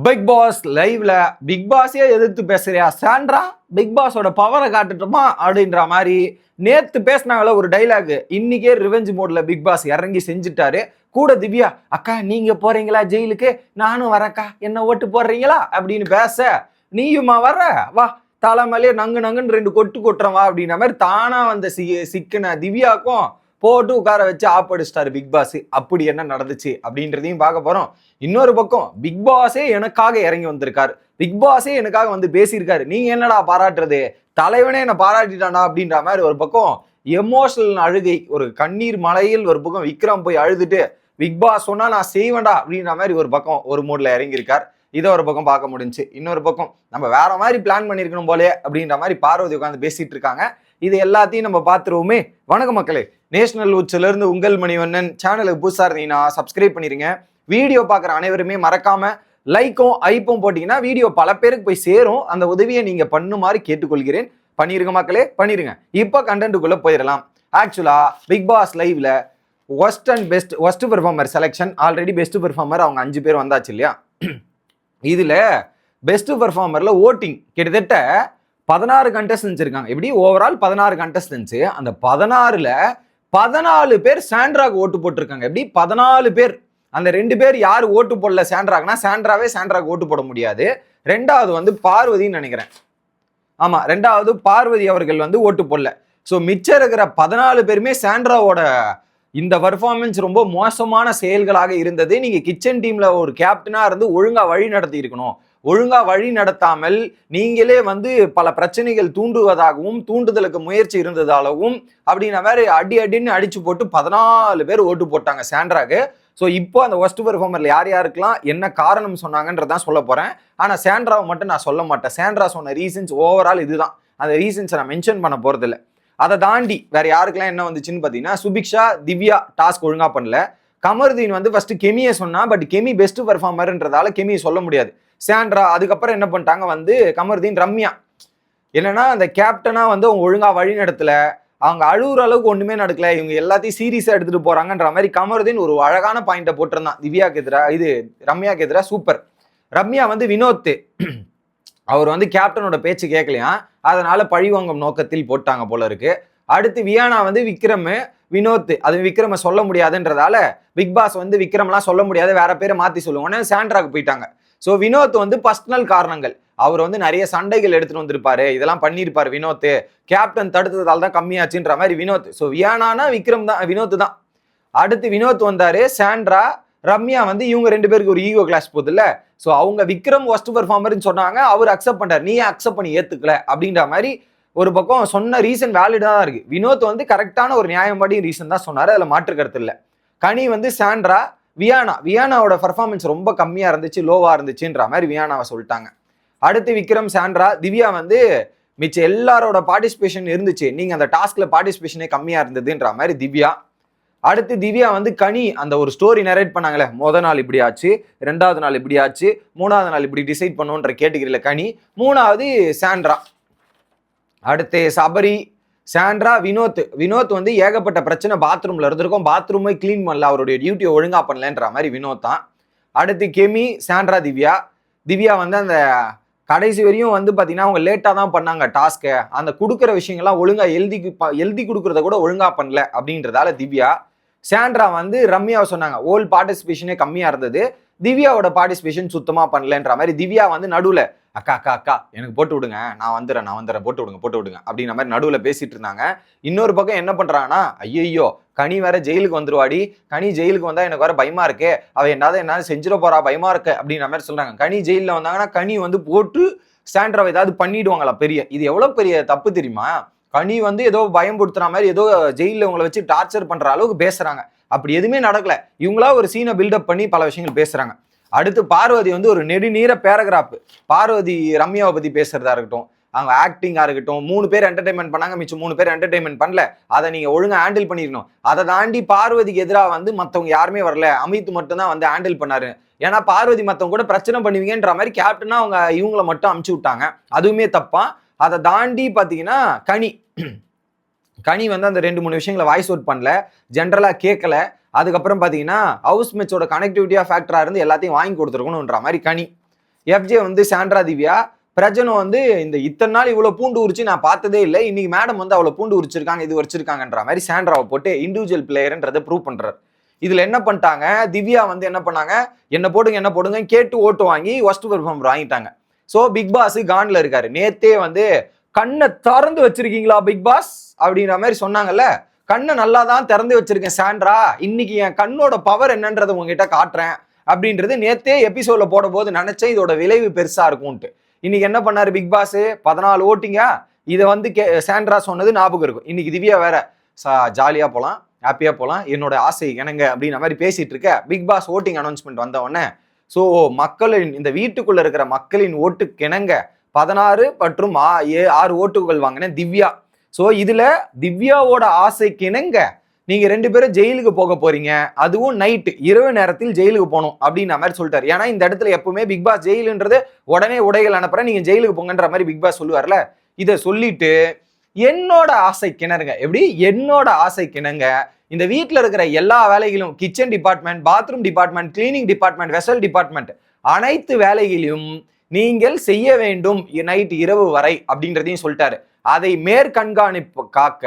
Big Boss லைவ்ல Bigg பாஸே எதிர்த்து பேசுறியா? சாண்ட்ரா பிக் பாஸோட பவரை காட்டுட்டோமா? அப்படின்ற மாதிரி நேத்து பேசினாங்களே ஒரு டைலாக் இன்னைக்கே ரிவெஞ்ச் மோட்ல பிக் பாஸ் இறங்கி செஞ்சுட்டாரு. கூட திவ்யா அக்கா நீங்க போறீங்களா ஜெயிலுக்கு? நானும் வரக்கா என்ன ஓட்டு போடுறீங்களா? அப்படின்னு பேச நீயுமா வர்ற? வா தலைமையிலே நங்கு நங்குன்னு ரெண்டு கொட்டு கொட்டுறவா வா. அப்படின்ற மாதிரி தானா வந்த சி சிக்கின திவ்யாக்கும் போட்டு உட்கார வச்சு ஆப்படிச்சிட்டாரு பிக் பாஸ் அப்படி என்ன நடந்துச்சு அப்படின்றதையும் பார்க்க போறோம். இன்னொரு பக்கம் பிக் பாஸே எனக்காக இறங்கி வந்திருக்காரு. பிக் பாஸே எனக்காக வந்து பேசியிருக்காரு. நீங்க என்னடா பாராட்டுறது? தலைவனே என்ன பாராட்டிட்டானா அப்படின்ற மாதிரி ஒரு பக்கம் எமோஷனல் அழுகை ஒரு கண்ணீர் மலையில் ஒரு பக்கம் விக்ரம் போய் அழுதுட்டு பிக் பாஸ் சொன்னா நான் செய்வேண்டா அப்படின்ற மாதிரி ஒரு பக்கம் ஒரு மூட்ல இறங்கியிருக்கார். இதை ஒரு பக்கம் பார்க்க முடிஞ்சு இன்னொரு பக்கம் நம்ம வேற மாதிரி பிளான் பண்ணியிருக்கணும் போலே அப்படின்ற மாதிரி பார்வதி உட்காந்து பேசிட்டு இருக்காங்க. இது எல்லாத்தையும் நம்ம பார்த்துருவோமே. வணக்க மக்களே. நேஷனல் உச்சிலிருந்து உங்கள் மணிவண்ணன். சேனலுக்கு புதுசாக இருந்தீங்கன்னா சப்ஸ்கிரைப் பண்ணிடுங்க வீடியோ பார்க்குற அனைவருமே மறக்காமல் லைக்கும் ஐப்பும் போட்டிங்கன்னா வீடியோ பல பேருக்கு போய் சேரும். அந்த உதவியை நீங்கள் பண்ணுமாறு கேட்டுக்கொள்கிறேன். பண்ணிருங்க மக்களே பண்ணிருங்க. இப்போ கண்டென்ட்டுக்குள்ளே போயிடலாம். ஆக்சுவலாக பிக் பாஸ் லைவ்ல worst and best worst performer selection already best performer அவங்க அஞ்சு பேர் வந்தாச்சு இல்லையா? இதில் பெஸ்ட் பெர்ஃபார்மரில் ஓட்டிங் கிட்டத்தட்ட பதினாறு கண்டஸ்டன்ஸ் இருக்காங்க எப்படி? ஓவரால் பதினாறு கண்டஸ்டன்ஸ் அந்த பதினாறுல பதினாலு பேர் சாண்ட்ராக்கு ஓட்டு போட்டிருக்காங்க. எப்படி? பதினாலு பேர். அந்த ரெண்டு பேர் யார் ஓட்டு போடல சாண்ட்ராக்னா சாண்ட்ராவே சாண்ட்ராக் ஓட்டு போட முடியாது. ரெண்டாவது வந்து பார்வதின்னு நினைக்கிறேன். ஆமா ரெண்டாவது பார்வதி அவர்கள் வந்து ஓட்டு போடல. ஸோ மிச்சம் இருக்கிற பதினாலு பேருமே சாண்ட்ராவோட இந்த பர்ஃபார்மன்ஸ் ரொம்ப மோசமான செயல்களாக இருந்தது. நீங்கள் கிச்சன் டீமில் ஒரு கேப்டனாக இருந்து ஒழுங்காக வழி நடத்தி இருக்கணும் ஒழுங்கா வழி நடத்தாமல் நீங்களே வந்து பல பிரச்சனைகள் தூண்டுவதாகவும் தூண்டுதலுக்கு முயற்சி இருந்ததாகவும் அப்படின்ன மாதிரி அடி அடின்னு அடிச்சு போட்டு பதினாலு பேர் ஓட்டு போட்டாங்க சாண்ட்ராக்கு. ஸோ இப்போ அந்த ஒஸ்ட் பெர்ஃபார்மரில் யார் யாருக்கெல்லாம் என்ன காரணம் சொன்னாங்கன்றதான் சொல்ல போகிறேன் ஆனால் சாண்ட்ராவை மட்டும் நான் சொல்ல மாட்டேன். சாண்ட்ரா சொன்ன ரீசன்ஸ் ஓவரால் இதுதான். அந்த ரீசன்ஸை நான் மென்ஷன் பண்ண போகிறதில்ல இல்லை அதை தாண்டி வேற யாருக்கெல்லாம் என்ன வந்துச்சுன்னு பார்த்தீங்கன்னா சுபிக்ஷா திவ்யா டாஸ்க் ஒழுங்காக பண்ணல. கமருதீன் வந்து ஃபர்ஸ்ட் கெமியை சொன்னா பட் கெமி பெஸ்ட் பெர்ஃபார்மர்ன்றதால கெமியை சொல்ல முடியாது. சாண்ட்ரா அதுக்கப்புறம் என்ன பண்ணிட்டாங்க வந்து கமருதீன் ரம்யா. என்னன்னா அந்த கேப்டனா வந்து அவங்க ஒழுங்கா வழி நடத்தல. அவங்க அழுகுற அளவுக்கு ஒண்ணுமே நடக்கல. இவங்க எல்லாத்தையும் சீரியஸா எடுத்துட்டு போறாங்கன்ற மாதிரி கமருதீன் ஒரு அழகான பாயிண்ட்டை போட்டிருந்தான். திவ்யாக்கு எதிரா இது ரம்யாக்கு எதிரா சூப்பர் ரம்யா வந்து வினோத். அவர் வந்து கேப்டனோட பேச்சு கேட்கலையா அதனால பழிவாங்கும் நோக்கத்தில் போட்டாங்க போல இருக்கு. அடுத்து வியானா வந்து விக்ரம் வினோத். அது விக்ரம சொல்ல முடியாதுன்றதால பிக் பாஸ் வந்து விக்ரம்லாம் சொல்ல முடியாது. வேற பேரை மாத்தி சொல்லுவோன்னு சாண்ட்ராக்கு போயிட்டாங்க. ஸோ வினோத் வந்து பர்சனல் காரணங்கள். அவர் வந்து நிறைய சண்டைகள் எடுத்துட்டு வந்திருப்பாரு. இதெல்லாம் பண்ணியிருப்பார் வினோத் கேப்டன் தடுத்ததால் தான் கம்மியாச்சுன்ற மாதிரி வினோத். ஸோ வியானானா விக்ரம் தான் வினோத் தான். அடுத்து வினோத் வந்தார் சாண்ட்ரா ரம்யா வந்து இவங்க ரெண்டு பேருக்கு ஒரு ஈகோ கிளாஸ் போகுதுல்ல. ஸோ அவங்க விக்ரம் ஒஸ்ட் பர்ஃபார்மர்னு சொன்னாங்க. அவர் அக்செப்ட் பண்ணார் நீ அக்செப்ட் பண்ணி ஏத்துக்கல? அப்படின்ற மாதிரி ஒரு பக்கம் சொன்ன ரீசன் வேலிடாக தான் இருக்கு. வினோத் வந்து கரெக்டான ஒரு நியாயம்படி ரீசன் தான் சொன்னார். அதில் மாற்று கருத்து இல்லை. கனி வந்து சாண்ட்ரா வியானா வியானாவோட பர்ஃபார்மன்ஸ் ரொம்ப கம்மியாக இருந்துச்சு லோவாக இருந்துச்சுன்ற மாதிரி வியானாவை சொல்லிட்டாங்க. அடுத்து விக்ரம் சாண்ட்ரா திவ்யா வந்து மிச்ச எல்லாரோட பார்ட்டிசிபேஷன் இருந்துச்சு. நீங்கள் அந்த டாஸ்கில் பார்ட்டிசிபேஷனே கம்மியாக இருந்ததுன்ற மாதிரி திவ்யா. அடுத்து திவ்யா வந்து கனி அந்த ஒரு ஸ்டோரி நரேட் பண்ணாங்களே முத நாள் இப்படி ஆச்சு ரெண்டாவது நாள் இப்படி ஆச்சு மூணாவது நாள் இப்படி டிசைட் பண்ணுன்ற கேட்டகிரியில கனி மூணாவது சாண்ட்ரா. அடுத்து சபரி சாண்ட்ரா வினோத். வினோத் வந்து ஏகப்பட்ட பிரச்சனை பாத்ரூம்ல இருந்திருக்கும். பாத்ரூமே க்ளீன் பண்ணல அவருடைய டியூட்டியை ஒழுங்கா பண்ணலன்ற மாதிரி வினோத் தான். அடுத்து கெமி சாண்ட்ரா திவ்யா. திவ்யா வந்து அந்த கடைசி வரையும் வந்து பார்த்தீங்கன்னா அவங்க லேட்டாக தான் பண்ணாங்க டாஸ்க்கை அந்த கொடுக்குற விஷயங்கள்லாம் ஒழுங்காக எழுதி எழுதி கொடுக்குறத கூட ஒழுங்காக பண்ணல அப்படின்றதால திவ்யா. சாண்ட்ரா வந்து ரம்யாவை சொன்னாங்க. ஓல் பார்ட்டிசிபேஷனே கம்மியாக இருந்தது. திவ்யாவோட பார்ட்டிசிபேஷன் சுத்தமாக பண்ணலன்ற மாதிரி திவ்யா வந்து நடுவில் அக்கா அக்கா அக்கா எனக்கு போட்டு விடுங்க. நான் வந்துடுறேன் நான் வந்துடுறேன் போட்டு விடுங்க போட்டு விடுங்க. அப்படின்ற மாதிரி நடுவில் பேசிட்டு இருந்தாங்க. இன்னொரு பக்கம் என்ன பண்ணுறாங்கன்னா ஐயோ கனி வேற ஜெயிலுக்கு வந்துருவாடி. கனி ஜெயிலுக்கு வந்தால் எனக்கு வேற பயமா இருக்கு. அவள் என்னாவது என்னாவது செஞ்சிட போறா பயமா இருக்கு. அப்படின்ற மாதிரி சொல்றாங்க. கனி ஜெயிலில் வந்தாங்கன்னா கனி வந்து போட்டு சாண்ட்ராவை ஏதாவது பண்ணிடுவாங்களா பெரிய? இது எவ்வளோ பெரிய தப்பு தெரியுமா? கனி வந்து ஏதோ பயம்படுத்துற மாதிரி ஏதோ ஜெயிலில் உங்களை வச்சு டார்ச்சர் பண்ணுற அளவுக்கு பேசுகிறாங்க அப்படி எதுவுமே நடக்கல. இவங்களா ஒரு சீனை பில்டப் பண்ணி பல விஷயங்கள் பேசுறாங்க. அடுத்து பார்வதி வந்து ஒரு நெடுநீர பேராகிராஃப் பார்வதி ரம்யாவை பத்தி பேசுறதா இருக்கட்டும் அவங்க ஆக்டிங்காக இருக்கட்டும் மூணு பேர் என்டர்டைன்மெண்ட் பண்ணாங்க மிச்சம் மூணு பேர் என்டர்டைன்மெண்ட் பண்ணல. அதை நீங்கள் ஒழுங்காக ஹேண்டில் பண்ணிருக்கணும் அதை தாண்டி பார்வதிக்கு எதிராக வந்து மற்றவங்க யாருமே வரல. அமித் மட்டும் தான் வந்து ஹேண்டில் பண்ணாரு. ஏன்னா பார்வதி மற்றவங்க கூட பிரச்சனை பண்ணுவீங்கன்ற மாதிரி கேப்டனா அவங்க இவங்களை மட்டும் அமுச்சு விட்டாங்க. அதுவுமே தப்பா. அதை தாண்டி பார்த்தீங்கன்னா கனி கனி வந்து அந்த ரெண்டு மூணு விஷயங்களை வாய்ஸ் அவுட் பண்ணல ஜென்ரலாக கேட்கல அதுக்கப்புறம் பார்த்தீங்கன்னா ஹவுஸ் மேட்சோட கனெக்டிவிட்டியாக ஃபேக்டராக இருந்து எல்லாத்தையும் வாங்கி கொடுத்துருக்கணுன்ற மாதிரி கனி. எஃப்ஜே வந்து சாண்ட்ரா திவ்யா. பிரஜனும் வந்து இந்த இத்தனை நாள் இவ்வளோ பூண்டு உரிச்சு நான் பார்த்ததே இல்லை. இன்னைக்கு மேடம் வந்து அவ்வளோ பூண்டு உரிச்சிருக்காங்க இது உரிச்சிருக்காங்கன்ற மாதிரி சாண்ட்ராவை போட்டு இண்டிவிஜுவல் பிளேயர்ன்றதை ப்ரூவ் பண்ணுறாரு இதில் என்ன பண்ணிட்டாங்க? திவ்யா வந்து என்ன பண்ணாங்க? என்ன போடுங்க என்ன போடுங்க கேட்டு ஓட்டு வாங்கி ஒஸ்ட் பெர்ஃபார்மர் வாங்கிட்டாங்க ஸோ பிக் பாஸ் கான்ல இருக்காரு. நேத்தே வந்து கண்ணை திறந்து வச்சிருக்கீங்களா பிக் பாஸ் அப்படின்ற மாதிரி சொன்னாங்கல்ல. கண்ணை நல்லா தான் திறந்து வச்சிருக்கேன் சாண்ட்ரா இன்னைக்கு என் கண்ணோட பவர் என்னன்றதை உங்ககிட்ட காட்டுறேன் அப்படின்றது நேத்தே எபிசோட்ல போடும்போது நினைச்சேன் இதோட விளைவு பெருசா இருக்கும்ட்டு இன்னைக்கு என்ன பண்ணாரு பிக் பாஸ் பதினாலு ஓட்டிங்க. இதை வந்து கே சாண்ட்ரா சொன்னது ஞாபகம் இருக்கும். இன்னைக்கு திவ்யா வேற சா ஜாலியா போலாம் ஹாப்பியா போலாம். என்னோட ஆசை எனங்க அப்படின்ற மாதிரி பேசிட்டு இருக்க. பிக் பாஸ் ஓட்டிங் அனௌன்ஸ்மெண்ட் வந்த உடனே ஸோ மக்களின் இந்த வீட்டுக்குள்ள இருக்கிற மக்களின் ஓட்டு கிணங்க பதினாறு மற்றும் ஆ- ஏ ஆறு ஓட்டுகள் வாங்கின திவ்யா. ஸோ இதில் திவ்யாவோட ஆசைக்கிணங்க நீங்கள் ரெண்டு பேரும் ஜெயிலுக்கு போக போறீங்க. அதுவும் நைட்டு இரவு நேரத்தில் ஜெயிலுக்கு போகணும் அப்படின்ற மாதிரி சொல்லிட்டாரு. ஏன்னா இந்த இடத்துல எப்பவுமே பிக் பாஸ் ஜெயிலுன்றது உடனே உடைகள் அனுப்புறேன் நீங்கள் ஜெயிலுக்கு போங்கன்ற மாதிரி பிக் பாஸ் சொல்லுவார்ல இதை சொல்லிட்டு என்னோட ஆசை கிணறுங்க எப்படி? என்னோட ஆசை கிணங்க இந்த வீட்டில் இருக்கிற எல்லா வேலைகளும் kitchen department bathroom department cleaning department vessel department அனைத்து வேலைகளையும் நீங்கள் செய்ய வேண்டும் நைட் இரவு வரை அப்படின்றதையும் சொல்லிட்டாரு. அதை மேற்கண்காணிப்பு காக்க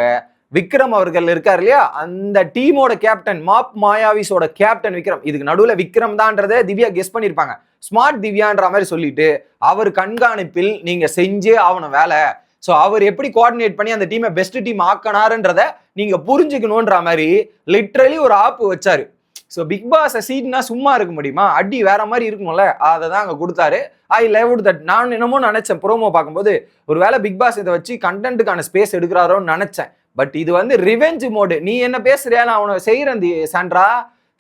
விக்ரம் அவர்கள் இருக்கார் இல்லையா? அந்த டீமோட கேப்டன் மாப் மாயாவிஸோட கேப்டன் விக்ரம். இதுக்கு நடுவில் விக்ரம் தான்றதை திவ்யா கெஸ் பண்ணியிருப்பாங்க ஸ்மார்ட் திவ்யான்ற மாதிரி சொல்லிட்டு அவர் கண்காணிப்பில் நீங்கள் செஞ்சே ஆகணும் வேலை. ஸோ அவர் எப்படி கோஆர்டினேட் பண்ணி அந்த டீமை பெஸ்ட் டீம் ஆக்கினாருன்றத நீங்கள் புரிஞ்சுக்கணுன்ற மாதிரி லிட்ரலி ஒரு ஆப்பு வச்சாரு. ஸோ பிக் பாஸ் சீட்னா சும்மா இருக்க முடியுமா? அடி வேற மாதிரி இருக்கும்ல? அதை தான் அங்கே கொடுத்தாரு. ஐ லவ் தட் நான் என்னமோ நினைச்சேன் ப்ரோமோ பார்க்கும்போது ஒரு வேளை பிக் பாஸ் இதை வச்சு கண்டென்ட்டுக்கான ஸ்பேஸ் எடுக்கிறாரோன்னு நினைச்சேன். பட் இது வந்து ரிவெஞ்ச் மோடு நீ என்ன பேசுறியா? நான் அவனை செய்கிறேன் the Sandra.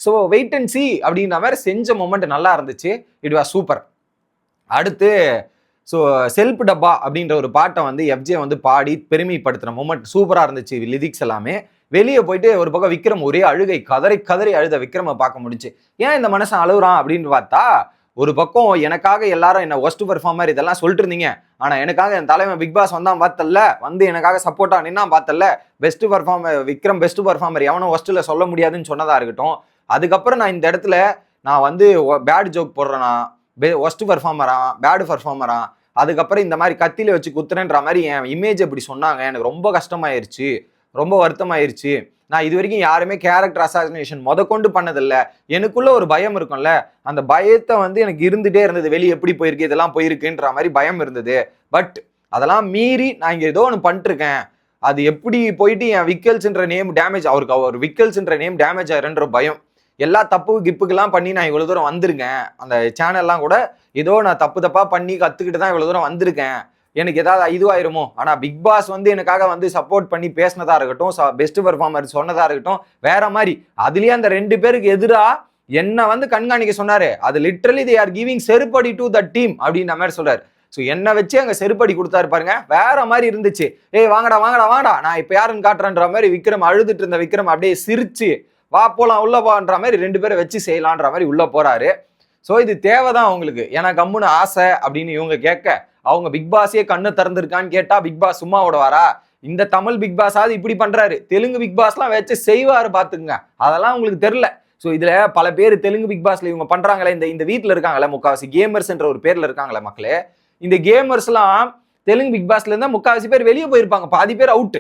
So wait and see அப்படின்ற மாதிரி செஞ்ச மொமெண்ட் நல்லா இருந்துச்சு. இட் வாஸ் சூப்பர் அடுத்து ஸோ செல்ஃப் டப்பா அப்படின்ற ஒரு பாட்டை வந்து எஃப்ஜே வந்து பாடி பெருமைப்படுத்துன மூமெண்ட் சூப்பராக இருந்துச்சு லிரிக்ஸ் எல்லாமே. வெளியே போயிட்டு ஒரு பக்கம் விக்ரம் ஒரே அழுகை கதறி கதறி அழுத விக்ரமை பார்க்க முடிஞ்சு. ஏன் இந்த மனுஷன் அழுகுறான் அப்படின்னு பார்த்தா ஒரு பக்கம் எனக்காக எல்லாரும் என்ன ஒஸ்ட் பெர்ஃபார்மர் இதெல்லாம் சொல்லிட்டு இருந்தீங்க. ஆனா எனக்காக என் தலைவன் பிக் பாஸ் வந்தான் பார்த்தல்ல வந்து எனக்காக சப்போர்ட்டாக நின்னா பார்த்தல்ல best performer Vikram best performer எவனும் ஒஸ்ட்ல சொல்ல முடியாதுன்னு சொன்னதா இருக்கட்டும். அதுக்கப்புறம் நான் இந்த இடத்துல நான் வந்து பேட் ஜோக் போடுறேனா ஒஸ்ட் பர்ஃபார்மரா பேடு பர்ஃபார்மரா அதுக்கப்புறம் இந்த மாதிரி கத்தியில வச்சு குத்துறேன்ற மாதிரி என் இமேஜ் இப்படி சொன்னாங்க. எனக்கு ரொம்ப கஷ்டமாயிருச்சு. ரொம்ப வருத்தமாயிருச்சு. நான் இது வரைக்கும் யாருமே கேரக்டர் அசாசினேஷன் முத கொண்டு பண்ணதில்ல. எனக்குள்ள ஒரு பயம் இருக்கும்ல. அந்த பயத்தை வந்து எனக்கு இருந்துட்டே இருந்தது. வெளியே எப்படி போயிருக்கு இதெல்லாம் போயிருக்குன்ற மாதிரி பயம் இருந்தது. பட் அதெல்லாம் மீறி நான் இங்கே ஏதோ ஒன்று பண்ணிட்டுருக்கேன். அது எப்படி போயிட்டு என் விக்கல்ஸ்ன்ற நேம் டேமேஜ் அவருக்கு அவர் விக்கல்ஸ்ன்ற நேம் டேமேஜ் ஆயிருன்ற பயம். எல்லா தப்பு கிப்புக்கெல்லாம் பண்ணி நான் இவ்வளோ தூரம் வந்திருக்கேன். அந்த சேனல்லாம் கூட ஏதோ நான் தப்பு தப்பாக பண்ணி கற்றுக்கிட்டு தான் இவ்வளோ தூரம் வந்திருக்கேன். எனக்கு ஏதாவது இதுவாயிருமோ? ஆனால் பிக் பாஸ் வந்து எனக்காக வந்து சப்போர்ட் பண்ணி பேசினதாக இருக்கட்டும் பெஸ்ட் பெர்ஃபார்மர் சொன்னதாக இருக்கட்டும் வேற மாதிரி. அதுலேயே அந்த ரெண்டு பேருக்கு எதிராக என்ன வந்து கண்காணிக்க சொன்னாரு. அது லிட்ரலி தே ஆர் கிவிங் செருப்படி டு த டீம் அப்படின்ற மாதிரி சொல்றாரு. ஸோ என்ன வச்சு அங்கே செருப்படி கொடுத்தாரு பாருங்க. வேற மாதிரி இருந்துச்சு. ஏய் வாங்கடா வாங்கடா வாங்கடா. நான் இப்போ யாருன்னு காட்டுறேன்ற மாதிரி விக்ரம் அழுதுட்டு இருந்த விக்ரம் அப்படியே சிரிச்சு வா போலாம் உள்ள போன்ற மாதிரி ரெண்டு பேரை வச்சு செய்யலான்ற மாதிரி உள்ள போறாரு. ஸோ இது தேவைதான் அவங்களுக்கு. ஏன்னா கம்முன்னு ஆசை அப்படின்னு இவங்க கேட்க அவங்க பிக் பாஸே கண்ணு திறந்திருக்கான்னு கேட்டா பிக் பாஸ் சும்மா விடுவாரா? இந்த தமிழ் பிக் பாஸாவது இப்படி பண்றாரு. தெலுங்கு பிக் பாஸ்லாம் வச்சு செய்வாரு பாத்துக்குங்க அதெல்லாம் உங்களுக்கு தெரியல. ஸோ இதுல பல பேர் தெலுங்கு பிக் பாஸ்ல இவங்க பண்றாங்களே. இந்த இந்த வீட்டில் இருக்காங்களே முக்காவாசி கேமர்ஸ் என்ற ஒரு பேர்ல இருக்காங்களே மக்களே. இந்த கேமர்ஸ்லாம் தெலுங்கு பிக் பாஸ்ல இருந்தா முக்காவாசி பேர் வெளியே போயிருப்பாங்க. பாதி பேர் அவுட்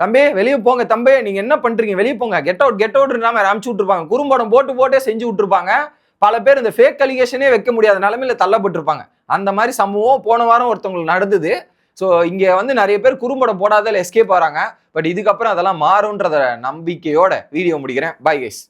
தம்பே வெளியே போங்க தம்பே. நீங்க என்ன பண்றீங்க? வெளியே போங்க. கெட் அவுட் கெட் அவுட் இல்லாமல் அமுச்சு விட்டுருப்பாங்க. குறும்படம் போட்டு போட்டே செஞ்சு விட்டுருப்பாங்க. பல பேர் இந்த ஃபேக் அலிகேஷனே வைக்க முடியாத நிலமையில தள்ளப்பட்டிருப்பாங்க. அந்த மாதிரி சம்பவம் போன வாரம் ஒருத்தவங்களுக்கு நடந்தது. ஸோ இங்கே வந்து நிறைய பேர் குறும்படம் போடாத எஸ்கேப் வராங்க பட் இதுக்கப்புறம் அதெல்லாம் மாறும்ன்றத நம்பிக்கையோட வீடியோ முடிக்கிறேன். Bye guys